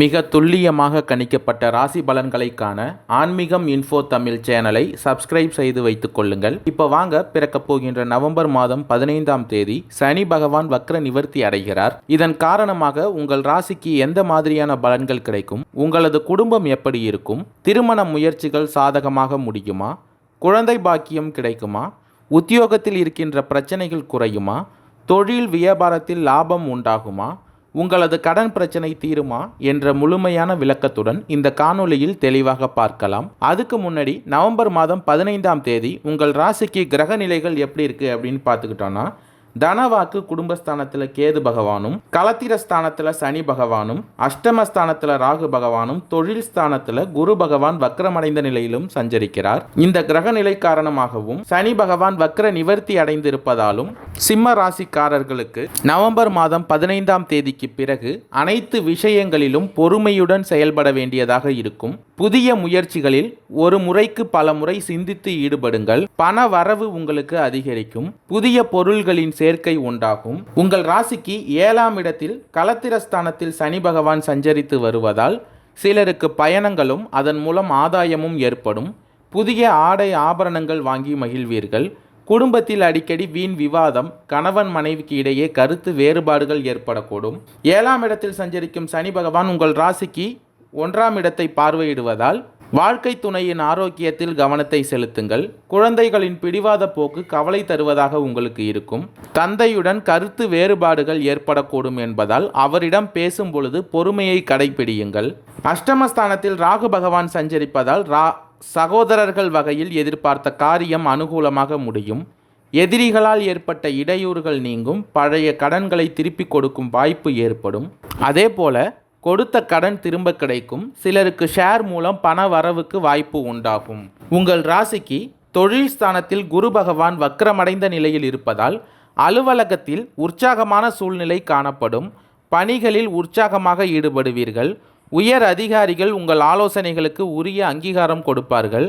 மிக துல்லியமாக கணிக்கப்பட்ட ராசி பலன்களை காண ஆன்மீகம் இன்ஃபோ தமிழ் சேனலை சப்ஸ்கிரைப் செய்து வைத்துக் கொள்ளுங்கள். இப்போ வாங்க பிறக்கப் போகின்ற நவம்பர் மாதம் பதினைந்தாம் தேதி சனி பகவான் வக்ர நிவர்த்தி அடைகிறார். இதன் காரணமாக உங்கள் ராசிக்கு எந்த மாதிரியான பலன்கள் கிடைக்கும்? உங்களது குடும்பம் எப்படி இருக்கும்? திருமண முயற்சிகள் சாதகமாக முடியுமா? குழந்தை பாக்கியம் கிடைக்குமா? உத்தியோகத்தில் இருக்கின்ற பிரச்சனைகள் குறையுமா? தொழில் வியாபாரத்தில் லாபம் உண்டாகுமா? உங்களது கடன் பிரச்சனை தீருமா என்ற முழுமையான விளக்கத்துடன் இந்த காணொளியில் தெளிவாக பார்க்கலாம். அதுக்கு முன்னாடி நவம்பர் மாதம் பதினைந்தாம் தேதி உங்கள் ராசிக்கு கிரக நிலைகள் எப்படி இருக்கு அப்படின்னு பார்த்துக்கிட்டோன்னா தனவாக்கு குடும்பஸ்தானத்தில் கேது பகவானும் கலத்திர ஸ்தானத்தில் சனி பகவானும் அஷ்டமஸ்தானத்தில் ராகு பகவானும் தொழில் ஸ்தானத்தில் குரு பகவான் வக்ரமடைந்த நிலையிலும் சஞ்சரிக்கிறார். இந்த கிரக நிலை காரணமாகவும் சனி பகவான் வக்ர நிவர்த்தி அடைந்திருப்பதாலும் சிம்ம ராசிக்காரர்களுக்கு நவம்பர் மாதம் பதினைந்தாம் தேதிக்கு பிறகு அனைத்து விஷயங்களிலும் பொறுமையுடன் செயல்பட வேண்டியதாக இருக்கும். புதிய முயற்சிகளில் ஒரு முறைக்கு பல முறை சிந்தித்து ஈடுபடுங்கள். பண வரவு உங்களுக்கு அதிகரிக்கும். புதிய பொருள்களின் சேர்க்கை உண்டாகும். உங்கள் ராசிக்கு ஏழாம் இடத்தில் களத்திரஸ்தானத்தில் சனி பகவான் சஞ்சரித்து வருவதால் சிலருக்கு பயணங்களும் அதன் மூலம் ஆதாயமும் ஏற்படும். புதிய ஆடை ஆபரணங்கள் வாங்கி மகிழ்வீர்கள். குடும்பத்தில் அடிக்கடி வீண் விவாதம் கணவன் மனைவிக்கு இடையே கருத்து வேறுபாடுகள் ஏற்படக்கூடும். ஏழாம் இடத்தில் சஞ்சரிக்கும் சனி பகவான் உங்கள் ராசிக்கு ஒன்றாம் இடத்தை பார்வையிடுவதால் வாழ்க்கை துணையின் ஆரோக்கியத்தில் கவனத்தை செலுத்துங்கள். குழந்தைகளின் பிடிவாத போக்கு கவலை தருவதாக உங்களுக்கு இருக்கும். தந்தையுடன் கருத்து வேறுபாடுகள் ஏற்படக்கூடும் என்பதால் அவரிடம் பேசும் பொழுது பொறுமையை கடைபிடியுங்கள் அஷ்டமஸ்தானத்தில் ராகு பகவான் சஞ்சரிப்பதால் ரா சகோதரர்கள் வகையில் எதிர்பார்த்த காரியம் அனுகூலமாக முடியும். எதிரிகளால் ஏற்பட்ட இடையூறுகள் நீங்கும். பழைய கடன்களை திருப்பிக் கொடுக்கும் வாய்ப்பு ஏற்படும். அதே போல கொடுத்த கடன் திரும்ப கிடைக்கும். சிலருக்கு ஷேர் மூலம் பண வரவுக்கு வாய்ப்பு உண்டாகும். உங்கள் ராசிக்கு தொழில் ஸ்தானத்தில் குரு பகவான் வக்கரமடைந்த நிலையில் இருப்பதால் அலுவலகத்தில் உற்சாகமான சூழ்நிலை காணப்படும். பணிகளில் உற்சாகமாக ஈடுபடுவீர்கள். உயர் அதிகாரிகள் உங்கள் ஆலோசனைகளுக்கு உரிய அங்கீகாரம் கொடுப்பார்கள்.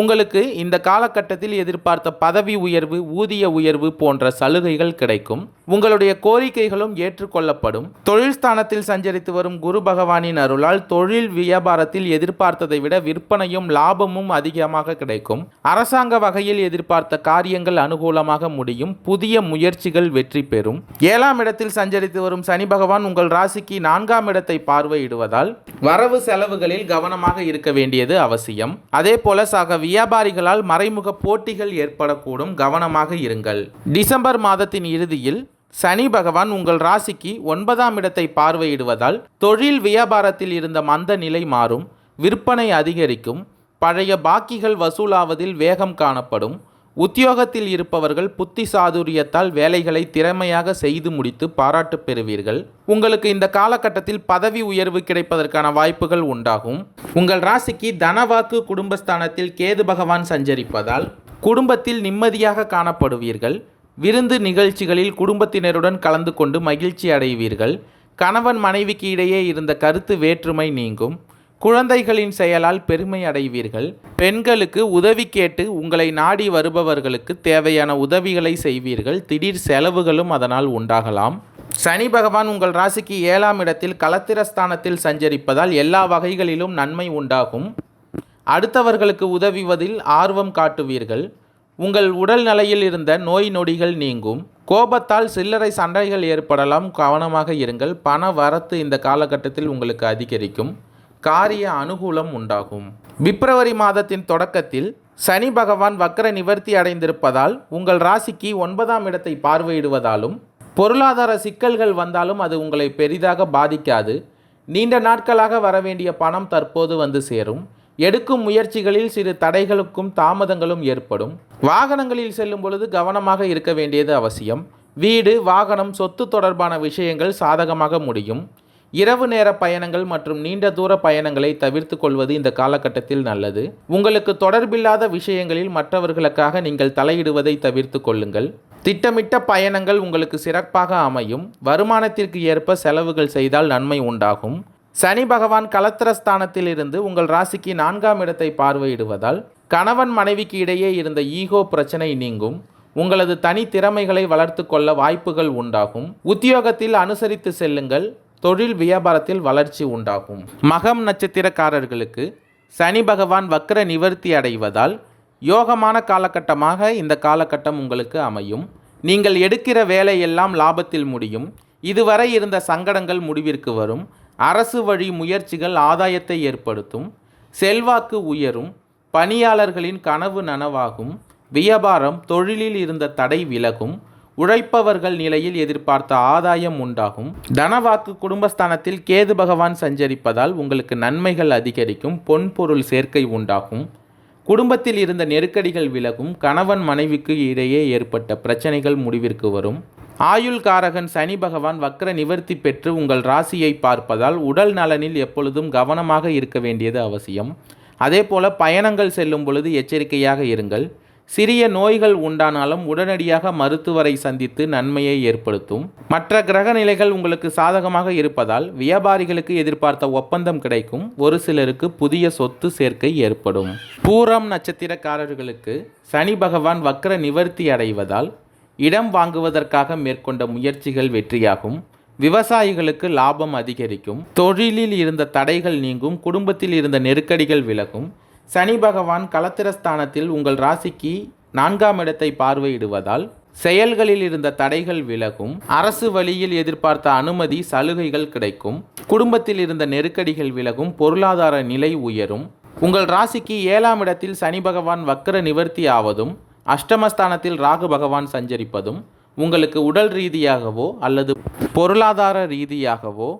உங்களுக்கு இந்த காலகட்டத்தில் எதிர்பார்த்த பதவி உயர்வு ஊதிய உயர்வு போன்ற சலுகைகள் கிடைக்கும். உங்களுடைய கோரிக்கைகளும் ஏற்றுக்கொள்ளப்படும். தொழில் ஸ்தானத்தில் சஞ்சரித்து வரும் குரு பகவானின் அருளால் தொழில் வியாபாரத்தில் எதிர்பார்த்ததை விட விற்பனையும் லாபமும் அதிகமாக கிடைக்கும். அரசாங்க வகையில் எதிர்பார்த்த காரியங்கள் அனுகூலமாக முடியும். புதிய முயற்சிகள் வெற்றி பெறும். ஏழாம் இடத்தில் சஞ்சரித்து வரும் சனி பகவான் உங்கள் ராசிக்கு நான்காம் இடத்தை பார்வையிடுவதால் வரவு செலவுகளில் கவனமாக இருக்க வேண்டியது அவசியம். அதே போல சக வியாபாரிகளால் மறைமுக போட்டிகள் ஏற்படக்கூடும். கவனமாக இருங்கள். டிசம்பர் மாதத்தின் இறுதியில் சனி பகவான் உங்கள் ராசிக்கு ஒன்பதாம் இடத்தை பார்வையிடுவதால் தொழில் வியாபாரத்தில் இருந்த மந்த நிலை மாறும். விற்பனை அதிகரிக்கும். பழைய பாக்கிகள் வசூலாவதில் வேகம் காணப்படும். உத்தியோகத்தில் இருப்பவர்கள் புத்தி சாதுரியத்தால் வேலைகளை திறமையாக செய்து முடித்து பாராட்டு பெறுவீர்கள். உங்களுக்கு இந்த காலகட்டத்தில் பதவி உயர்வு கிடைப்பதற்கான வாய்ப்புகள் உண்டாகும். உங்கள் ராசிக்கு தனவாக்கு குடும்பஸ்தானத்தில் கேது பகவான் சஞ்சரிப்பதால் குடும்பத்தில் நிம்மதியாக காணப்படுவீர்கள். விருந்து நிகழ்ச்சிகளில் குடும்பத்தினருடன் கலந்து கொண்டு மகிழ்ச்சி அடைவீர்கள். கணவன் மனைவிக்கு இடையே இருந்த கருத்து வேற்றுமை நீங்கும். குழந்தைகளின் செயலால் பெருமை அடைவீர்கள். பெண்களுக்கு உதவி கேட்டு உங்களை நாடி வருபவர்களுக்கு தேவையான உதவிகளை செய்வீர்கள். திடீர் செலவுகளும் அதனால் உண்டாகலாம். சனி பகவான் உங்கள் ராசிக்கு ஏழாம் இடத்தில் களத்திரஸ்தானத்தில் சஞ்சரிப்பதால் எல்லா வகைகளிலும் நன்மை உண்டாகும். அடுத்தவர்களுக்கு உதவிவதில் ஆர்வம் காட்டுவீர்கள். உங்கள் உடல் நிலையில் இருந்த நோய் நொடிகள் நீங்கும். கோபத்தால் சில்லறை சண்டைகள் ஏற்படலாம். கவனமாக இருங்கள். பண வரத்து இந்த காலகட்டத்தில் உங்களுக்கு அதிகரிக்கும். காரிய அனுகூலம் உண்டாகும். பிப்ரவரி மாதத்தின் தொடக்கத்தில் சனி பகவான் வக்கர நிவர்த்தி அடைந்திருப்பதால் உங்கள் ராசிக்கு ஒன்பதாம் இடத்தை பார்வையிடுவதாலும் பொருளாதார சிக்கல்கள் வந்தாலும் அது உங்களை பெரிதாக பாதிக்காது. நீண்ட நாட்களாக வரவேண்டிய பணம் தற்போது வந்து சேரும். எடுக்கும் முயற்சிகளில் சிறு தடைகளுக்கும் தாமதங்களும் ஏற்படும். வாகனங்களில் செல்லும் பொழுது கவனமாக இருக்க வேண்டியது அவசியம். வீடு வாகனம் சொத்து தொடர்பான விஷயங்கள் சாதகமாக முடியும். இரவு நேர பயணங்கள் மற்றும் நீண்ட தூர பயணங்களை தவிர்த்து கொள்வது இந்த காலகட்டத்தில் நல்லது. உங்களுக்கு தொடர்பில்லாத விஷயங்களில் மற்றவர்களுக்காக நீங்கள் தலையிடுவதை தவிர்த்து கொள்ளுங்கள். திட்டமிட்ட பயணங்கள் உங்களுக்கு சிறப்பாக அமையும். வருமானத்திற்கு ஏற்ப செலவுகள் செய்தால் நன்மை உண்டாகும். சனி பகவான் கலத்திரஸ்தானத்தில் இருந்து உங்கள் ராசிக்கு நான்காம் இடத்தை பார்வையிடுவதால் கணவன் மனைவிக்கு இடையே இருந்த ஈகோ பிரச்சனை நீங்கும். உங்களது தனி திறமைகளை வளர்த்து கொள்ள வாய்ப்புகள் உண்டாகும். உத்தியோகத்தில் அனுசரித்து செல்லுங்கள். தொழில் வியாபாரத்தில் வளர்ச்சி உண்டாகும். மகம் நட்சத்திரக்காரர்களுக்கு சனி பகவான் வக்ர நிவர்த்தி அடைவதால் யோகமான காலகட்டமாக இந்த காலகட்டம் உங்களுக்கு அமையும். நீங்கள் எடுக்கிற வேலையெல்லாம் லாபத்தில் முடியும். இதுவரை இருந்த சங்கடங்கள் முடிவிற்கு வரும். அரசு வழி முயற்சிகள் ஆதாயத்தை ஏற்படுத்தும். செல்வாக்கு உயரும். பணியாளர்களின் கனவு நனவாகும். வியாபாரம் தொழிலில் இருந்த தடை விலகும். உழைப்பவர்கள் நிலையில் எதிர்பார்த்த ஆதாயம் உண்டாகும். தனவாக்கு குடும்பஸ்தானத்தில் கேது பகவான் சஞ்சரிப்பதால் உங்களுக்கு நன்மைகள் அதிகரிக்கும் பொன்பொருள் சேர்க்கை உண்டாகும். குடும்பத்தில் இருந்த நெருக்கடிகள் விலகும் கணவன் மனைவிக்கு இடையே ஏற்பட்ட பிரச்சனைகள் முடிவிற்கு வரும். ஆயுள் காரகன் சனி பகவான் வக்ர நிவர்த்தி பெற்று உங்கள் ராசியை பார்ப்பதால் உடல் நலனில் எப்பொழுதும் கவனமாக இருக்க வேண்டியது அவசியம். அதேபோல பயணங்கள் செல்லும் பொழுது எச்சரிக்கையாக இருங்கள். சிறிய நோய்கள் உண்டானாலும் உடனடியாக மருத்துவரை சந்தித்து நன்மையை ஏற்படுத்தும். மற்ற கிரக நிலைகள் உங்களுக்கு சாதகமாக இருப்பதால் வியாபாரிகளுக்கு எதிர்பார்த்த ஒப்பந்தம் கிடைக்கும். ஒரு சிலருக்கு புதிய சொத்து சேர்க்கை ஏற்படும். பூரம் நட்சத்திரக்காரர்களுக்கு சனி பகவான் வக்ர நிவர்த்தி அடைவதால் இடம் வாங்குவதற்காக மேற்கொண்ட முயற்சிகள் வெற்றியாகும். விவசாயிகளுக்கு லாபம் அதிகரிக்கும். தொழிலில் இருந்த தடைகள் நீங்கும். குடும்பத்தில் இருந்த நெருக்கடிகள் விலகும். சனி பகவான் கலத்திரஸ்தானத்தில் உங்கள் ராசிக்கு நான்காம் இடத்தை பார்வையிடுவதால் செயல்களில் இருந்த தடைகள் விலகும் அரசு வழியில் எதிர்பார்த்த அனுமதி சலுகைகள் கிடைக்கும் குடும்பத்தில் இருந்த நெருக்கடிகள் விலகும் பொருளாதார நிலை உயரும். உங்கள் ராசிக்கு ஏழாம் இடத்தில் சனி பகவான் வக்கர நிவர்த்தி ஆவதும் அஷ்டமஸ்தானத்தில் ராகு பகவான் சஞ்சரிப்பதும் உங்களுக்கு உடல் ரீதியாகவோ அல்லது பொருளாதார ரீதியாகவோ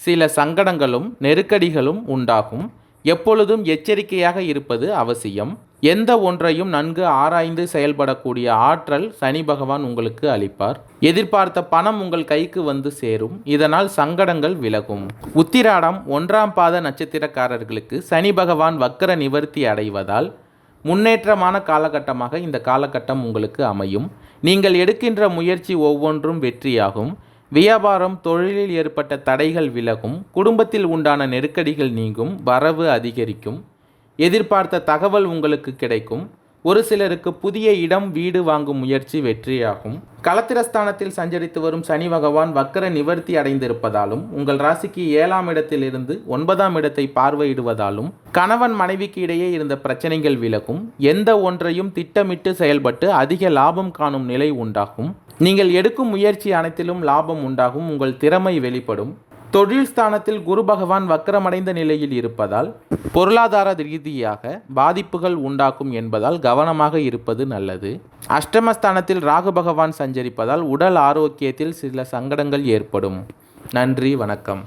சில சங்கடங்களும் நெருக்கடிகளும் உண்டாகும். எப்பொழுதும் எச்சரிக்கையாக இருப்பது அவசியம். எந்த ஒன்றையும் நன்கு ஆராய்ந்து செயல்படக்கூடிய ஆற்றல் சனி பகவான் உங்களுக்கு அளிப்பார். எதிர்பார்த்த பணம் உங்கள் கைக்கு வந்து சேரும். இதனால் சங்கடங்கள் விலகும். உத்திராடம் ஒன்றாம் பாத நட்சத்திரக்காரர்களுக்கு சனி பகவான் வக்கர நிவர்த்தி அடைவதால் முன்னேற்றமான காலகட்டமாக இந்த காலகட்டம் உங்களுக்கு அமையும். நீங்கள் எடுக்கின்ற முயற்சி ஒவ்வொன்றும் வெற்றியாகும். வியாபாரம் தொழிலில் ஏற்பட்ட தடைகள் விலகும் குடும்பத்தில் உண்டான நெருக்கடிகள் நீங்கும் வரவு அதிகரிக்கும். எதிர்பார்த்த தகவல் உங்களுக்கு கிடைக்கும். ஒரு சிலருக்கு புதிய இடம் வீடு வாங்கும் முயற்சி வெற்றியாகும். களத்திரஸ்தானத்தில் சஞ்சரித்து வரும் சனி பகவான் வக்கர நிவர்த்தி அடைந்திருப்பதாலும் உங்கள் ராசிக்கு ஏழாம் இடத்திலிருந்து ஒன்பதாம் இடத்தை பார்வையிடுவதாலும் கணவன் மனைவிக்கு இடையே இருந்த பிரச்சனைகள் விலகும். எந்த ஒன்றையும் திட்டமிட்டு செயல்பட்டு அதிக லாபம் காணும் நிலை உண்டாகும். நீங்கள் எடுக்கும் முயற்சி அனைத்திலும் லாபம் உண்டாகும் உங்கள் திறமை வெளிப்படும். தொழில் ஸ்தானத்தில் குரு பகவான் வக்கரமடைந்த நிலையில் இருப்பதால் பொருளாதார ரீதியாக பாதிப்புகள் உண்டாக்கும் என்பதால் கவனமாக இருப்பது நல்லது. அஷ்டமஸ்தானத்தில் ராகு பகவான் சஞ்சரிப்பதால் உடல் ஆரோக்கியத்தில் சில சங்கடங்கள் ஏற்படும். நன்றி வணக்கம்.